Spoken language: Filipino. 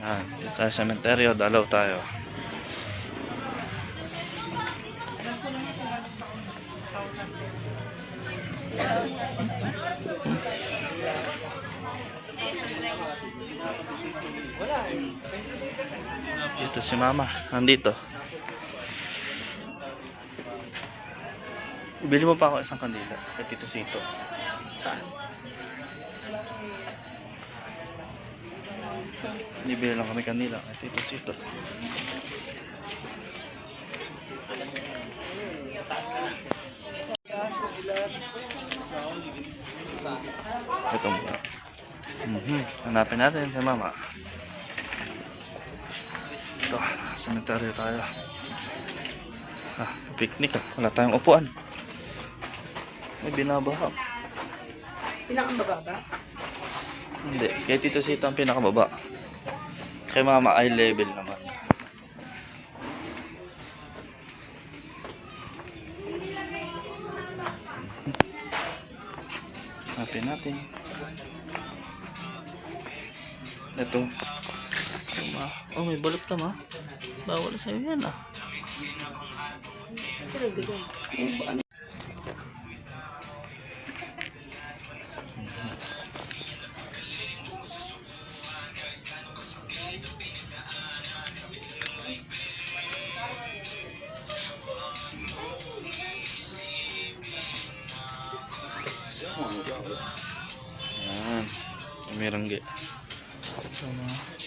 Yan, sa cementerio, dalaw tayo. Dito si mama, nandito. Bili mo pa ako isang kandila kay Tito Sito. Saan? Bibili lang kami kanila kay Tito Sito. Ito mo. Mhm. Hanapin natin si mama. Ito, cemetery tayo. Ah, picnic ah. Wala tayong upuan. May binabaha. Pinakambaba ba? Hindi. Kay Tito Sito ang pinakababa. Kay Mama eye level naman. Hanapin natin. Ito. Oh, may balot ka ma. Bawal sa'yo yan ah. Sino bigay? Yan. May rangge. Ito, ma.